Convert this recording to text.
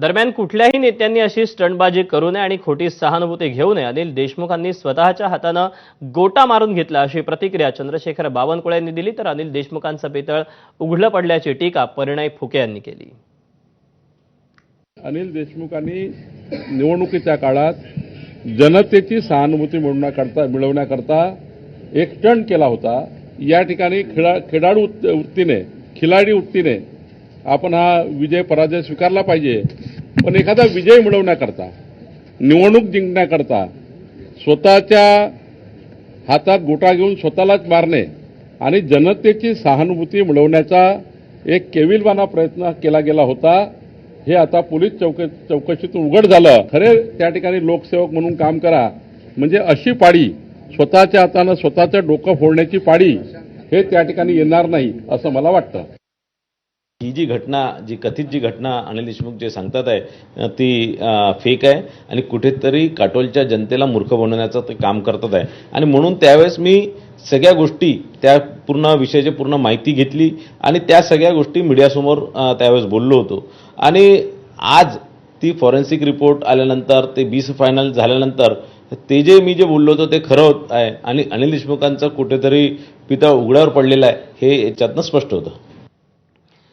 दरम्यान कुठल्याही नेत्यांनी अशी स्टंटबाजी करू नये आणि खोटी सहानुभूती घेऊ नये अनिल देशमुखांनी स्वतःच्या हातानं गोटा मारून घेतला अशी प्रतिक्रिया चंद्रशेखर बावनकुळे यांनी दिली. तर अनिल देशमुखांचं पितळ उघडलं पडल्याची टीका परिणय फुके यांनी केली. अनिल देशमुखांनी निवडणुकीच्या काळात जनतेची सहानुभूती मिळवण्याकरता मिळवण्याकरता एक स्टंट केला होता. या ठिकाणी खेळा खेळाडू वृत्तीने खिलाडी वृत्तीने आपण हा विजय पराजय स्वीकारला पाहिजे. पण एखादा विजय मिळवण्याकरता निवडणूक जिंकण्याकरता स्वतःच्या हातात गोटा घेऊन स्वतःलाच मारणे आणि जनतेची सहानुभूती मिळवण्याचा एक केविलवाना प्रयत्न केला गेला होता हे आता पोलीस चौक चौकशीतून उघड झालं. खरे त्या ठिकाणी लोकसेवक म्हणून काम करा म्हणजे अशी पाळी स्वतःच्या हातानं स्वतःचं डोकं फोडण्याची पाळी हे त्या ठिकाणी येणार नाही असं मला वाटतं. ही जी घटना जी कथित जी घटना अनिल देशमुख जे सांगतात आहे ती फेक आहे आणि कुठेतरी काटोलच्या जनतेला मूर्ख बनवण्याचं ते काम करतात आहे. आणि म्हणून त्यावेळेस मी सगळ्या गोष्टी त्या पूर्ण विषयाची पूर्ण माहिती घेतली आणि त्या सगळ्या गोष्टी मीडियासमोर त्यावेळेस बोललो होतो. आणि आज ती फॉरेन्सिक रिपोर्ट आल्यानंतर ते बीस फायनल झाल्यानंतर ते जे मी जे बोललो होतो ते खरं होत आहे आणि अनिल देशमुखांचं कुठेतरी पितळ उघड्यावर पडलेलं आहे हे याच्यातनं स्पष्ट होतं.